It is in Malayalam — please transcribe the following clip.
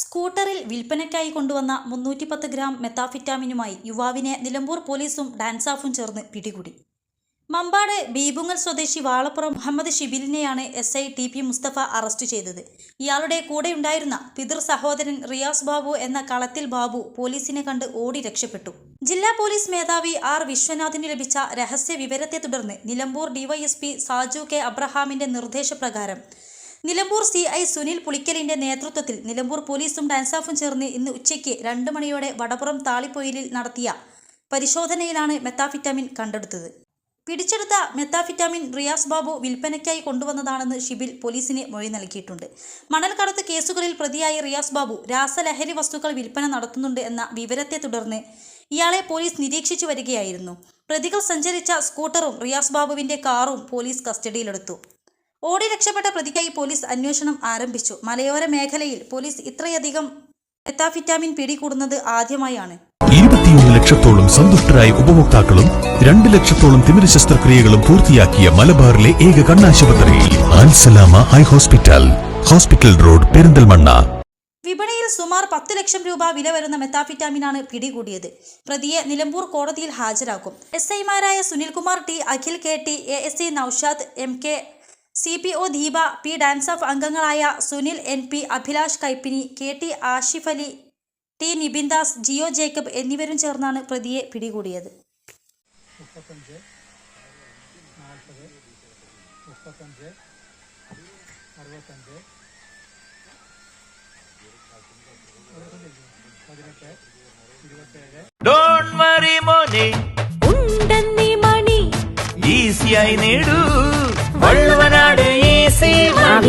സ്കൂട്ടറിൽ വിൽപ്പനയ്ക്കായി കൊണ്ടുവന്ന മുന്നൂറ്റി പത്ത് ഗ്രാം മെത്താഫിറ്റാമിനുമായി യുവാവിനെ നിലമ്പൂർ പോലീസും ഡാൻസാഫും ചേർന്ന് പിടികൂടി. മമ്പാട് ബീബുങ്ങൽ സ്വദേശി Valappuram Muhammad ഷിബിലിനെയാണ് S I T P Mustafa arrest ചെയ്തത്. ഇയാളുടെ കൂടെയുണ്ടായിരുന്ന പിതൃ സഹോദരൻ റിയാസ് ബാബു എന്ന കളത്തിൽ ബാബു പോലീസിനെ കണ്ട് ഓടി രക്ഷപ്പെട്ടു. ജില്ലാ പോലീസ് മേധാവി ആർ വിശ്വനാഥിന് ലഭിച്ച രഹസ്യ വിവരത്തെ തുടർന്ന് നിലമ്പൂർ ഡിവൈഎസ്പി സാജു കെ അബ്രഹാമിന്റെ നിർദ്ദേശപ്രകാരം നിലമ്പൂർ സി ഐ സുനിൽ പുളിക്കലിന്റെ നേതൃത്വത്തിൽ നിലമ്പൂർ പോലീസും ഡാൻസാഫും ചേർന്ന് ഇന്ന് ഉച്ചയ്ക്ക് രണ്ട് മണിയോടെ വടപുറം താളിപ്പൊയിലിൽ നടത്തിയ പരിശോധനയിലാണ് മെത്താഫിറ്റാമിൻ കണ്ടെടുത്തത്. പിടിച്ചെടുത്ത മെത്താഫിറ്റാമിൻ റിയാസ് ബാബു വിൽപ്പനയ്ക്കായി കൊണ്ടുവന്നതാണെന്ന് ഷിബിൽ പോലീസിനെ മൊഴി നൽകിയിട്ടുണ്ട്. മണൽക്കടത്ത് കേസുകളിൽ പ്രതിയായ റിയാസ് ബാബു രാസലഹരി വസ്തുക്കൾ വിൽപ്പന നടത്തുന്നുണ്ട് എന്ന വിവരത്തെ തുടർന്ന് ഇയാളെ പോലീസ് നിരീക്ഷിച്ചു വരികയായിരുന്നു. പ്രതികൾ സഞ്ചരിച്ച സ്കൂട്ടറും റിയാസ് ബാബുവിന്റെ കാറും പോലീസ് കസ്റ്റഡിയിലെടുത്തു. ഓടി രക്ഷപ്പെട്ട പ്രതിക്കായി പോലീസ് അന്വേഷണം ആരംഭിച്ചു. മലയോര മേഖലയിൽ പോലീസ് ഇത്രയധികം മെത്താഫിറ്റാമിൻ പിടികൂടുന്നത് ആദ്യമായാണ്. ഇരുപത്തിയൊന്ന് ലക്ഷത്തോളം സന്തുഷ്ടരായ ഉപഭോക്താക്കളും രണ്ട് ലക്ഷത്തോളം തിമിര ശസ്ത്രക്രിയകളും പൂർത്തിയാക്കിയ മലബാറിലെ ഏക കണ്ണാശുപത്രി Ansalama eye hospital hospital road Perinthalmanna. വിപണിയിൽ സുമാർ പത്ത് ലക്ഷം രൂപ വില വരുന്ന മെത്താഫിറ്റാമിനാണ് പിടികൂടിയത്. പ്രതിയെ നിലമ്പൂർ കോടതിയിൽ ഹാജരാക്കും. എസ് ഐമാരായ Sunilkumar T Akhil K T A S C Naushad M K C P O Deepa P DANSAF അംഗങ്ങളായ Sunil N P Abhilash Kaippini K T Ashif Ali T Nibin Das Jio Jacob എന്നിവരും ചേർന്നാണ് പ്രതിയെ പിടികൂടിയത്. ഉണ്ടെന്നീ മണി. ഈസിയായി നേടൂ. വള്ളുവനാട് ഈസി